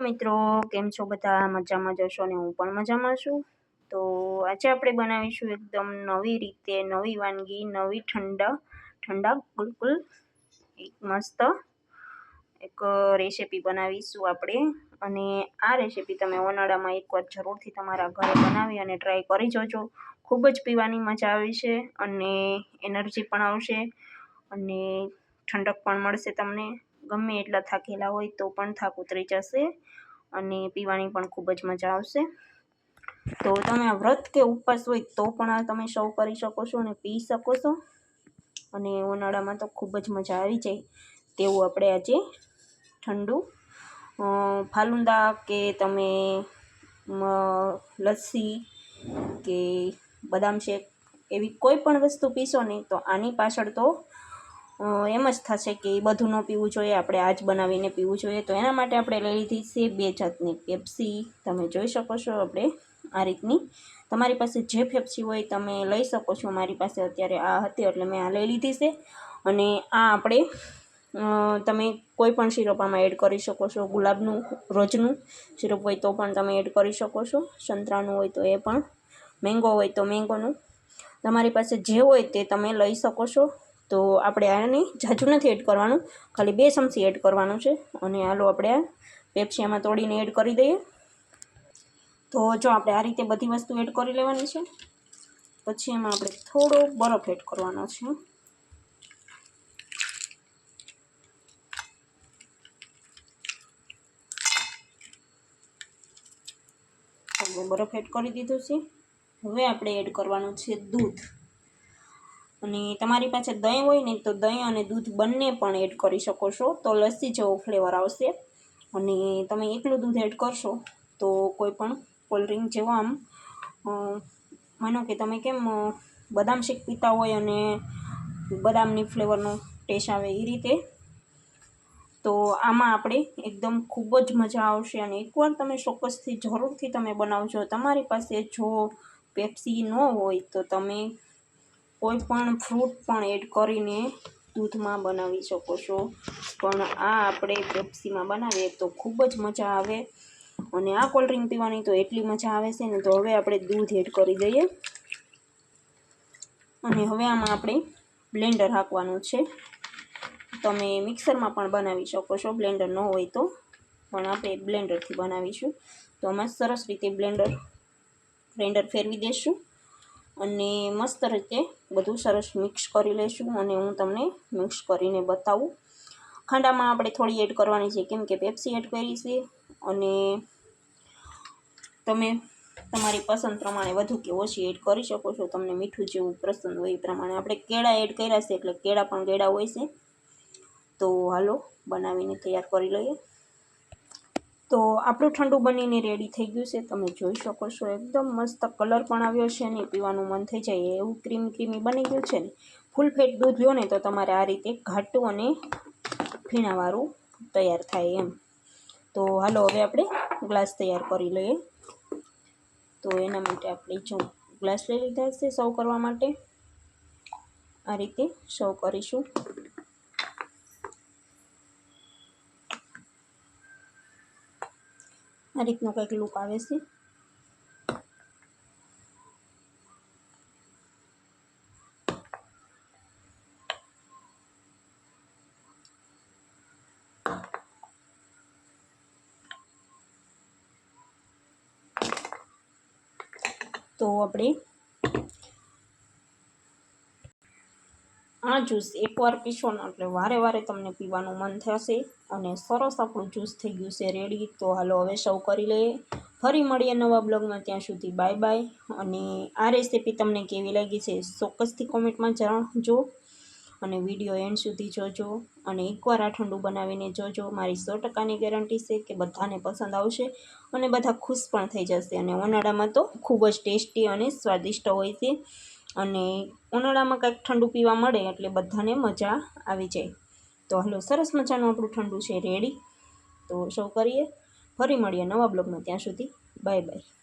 મિત્રો, કેમ છો બધા? મજામાં જશો ને હું પણ મજામાં છું. તો આજે આપણે બનાવીશું એકદમ નવી રીતે, નવી વાનગી, નવી ઠંડા ઠંડા બિલકુલ એક મસ્ત એક રેસીપી બનાવીશું આપણે. અને આ રેસીપી તમે ઉનાળામાં એકવાર જરૂરથી તમારા ઘરે બનાવી અને ટ્રાય કરી જોજો. ખૂબ જ પીવાની મજા આવે છે અને એનર્જી પણ આવશે અને ઠંડક પણ મળશે તમને. ગમે એટલા થાકેલા હોય તો પણ થાક ઉતરી જશે અને પીવાની પણ ખૂબ જ મજા આવશે. તો તમે વ્રત કે ઉપવાસ હોય તો પણ આ તમે સર્વ કરી શકો છો અને પી શકો છો. અને ઉનાળામાં તો ખૂબ જ મજા આવી જાય તેવું આપણે આજે ઠંડુ ફાલુંદા કે તમે લસ્સી કે બદામ શેક એવી કોઈ પણ વસ્તુ પીશો ને તો આની પાછળ તો એમ જ થશે કે એ બધું ન પીવું જોઈએ, આપણે આજ બનાવીને પીવું જોઈએ. તો એના માટે આપણે લઈ લીધી છે બે જાતની પેપ્સી. તમે જોઈ શકો છો આપણે આ રીતની. તમારી પાસે જે પેપ્સી હોય તમે લઈ શકો છો. મારી પાસે અત્યારે આ હતી, એટલે મેં આ લઈ લીધી છે. અને આ આપણે તમે કોઈ પણ સિરપ આમાં એડ કરી શકો છો. ગુલાબનું, રોજનું સિરપ હોય તો પણ તમે એડ કરી શકો છો. સંતરાનું હોય તો એ પણ. મેંગો હોય તો મેંગોનું. તમારી પાસે જે હોય તે તમે લઈ શકો છો. તો આપણે આને જાજુ નથી એડ કરવાનું. ખાલી બે ચમચી એડ કરવાનું છે. અને આલો આપણે આ પેપ્સિયામાં તોડીને એડ કરી દઈએ. તો જો આપણે આ રીતે બધી વસ્તુ એડ કરી લેવાની છે. પછી એમાં આપણે થોડો બરફ એડ કરવાનો છે. બરફ એડ કરી દીધું છે. હવે આપણે એડ કરવાનું છે દૂધ. અને તમારી પાસે દહીં હોય ને તો દહીં અને દૂધ બંને પણ એડ કરી શકો છો. તો લસ્સી જેવો ફ્લેવર આવશે. અને તમે એકલું દૂધ એડ કરશો તો કોઈ પણ કોલ્ડ્રિંક જેવો આમ માનો કે તમે કેમ બદામ શેક પીતા હોય અને બદામની ફ્લેવરનો ટેસ્ટ આવે એ રીતે, તો આમાં આપણે એકદમ ખૂબ જ મજા આવશે. અને એકવાર તમે ચોક્કસથી જરૂરથી તમે બનાવજો. તમારી પાસે જો પેપ્સી ન હોય તો તમે કોઈ પણ ફ્રૂટ પણ એડ કરીને દૂધમાં બનાવી શકો છો. પણ આ આપણે પેપ્સીમાં બનાવીએ તો ખૂબ જ મજા આવે અને આ કોલ્ડ્રિંક પીવાની તો એટલી મજા આવે છે ને તો હવે આપણે દૂધ એડ કરી દઈએ. અને હવે આમાં આપણે બ્લેન્ડર હાંકવાનું છે. તમે મિક્સરમાં પણ બનાવી શકો છો બ્લેન્ડર ન હોય તો. પણ આપણે બ્લેન્ડરથી બનાવીશું. તો આમાં સરસ રીતે બ્લેન્ડર બ્લેન્ડર ફેરવી દઈશું અને મસ્ત રીતે બધું સરસ મિક્સ કરી લઈશું અને હું તમને મિક્સ કરીને બતાવું. ખાંડામાં આપણે થોડી એડ કરવાની છે, કેમ કે પેપ્સી એડ કરી છે અને તમે તમારી પસંદ પ્રમાણે વધુ કે ઓછી એડ કરી શકો છો. તમને મીઠું જેવું પસંદ હોય એ પ્રમાણે. આપણે કેળા એડ કર્યા છે, એટલે કેળા પણ કેળા હોય છે. તો હાલો બનાવીને તૈયાર કરી લઈએ. તો આપણું ઠંડુ બનીને રેડી થઈ ગયું છે. તમે જોઈ શકો છો, એકદમ મસ્ત કલર પણ આવ્યો છે ને, પીવાનું મન થઈ જાય એવું ક્રીમ ક્રીમી બની ગયું છે ને. ફૂલ ફેટ દૂધ લો ને તો તમારે આ રીતે ઘાટું અને ફીણાવાળું તૈયાર થાય એમ. તો હાલો હવે આપણે ગ્લાસ તૈયાર કરી લઈએ. તો એના માટે આપણે જો ગ્લાસ લઈ લીધા છે સર્વ કરવા માટે. આ રીતે સર્વ કરીશું. આ રીતનો કંઈક લુક આવે છે. તો આપણે આ જ્યુસ એકવાર પીશો ને એટલે વારે વારે તમને પીવાનું મન થશે અને સરસ આપણું જ્યુસ થઈ ગયું છે. રેડી તો હાલો હવે સૌ કરી લઈએ. ફરી મળીએ નવા બ્લોગમાં ત્યાં સુધી બાય બાય અને આ રેસીપી તમને કેવી લાગી છે ચોક્કસથી કોમેન્ટમાં જણાવજો અને વીડિયો એન્ડ સુધી જોજો. અને એકવાર આ ઠંડુ બનાવીને જોજો. મારી સો ટકાની ગેરંટી છે કે બધાને પસંદ આવશે અને બધા ખુશ પણ થઈ જશે. અને ઉનાળામાં તો ખૂબ જ ટેસ્ટી અને સ્વાદિષ્ટ હોય છે. અને ઉનાળામાં કંઈક ઠંડુ પીવા મળે એટલે બધાને મજા આવી જાય. તો હાલો, સરસ મજાનું આપણું ઠંડુ છે, રેડી. તો સૌ કરીએ. ફરી મળીએ નવા બ્લોગમાં ત્યાં સુધી. Bye bye.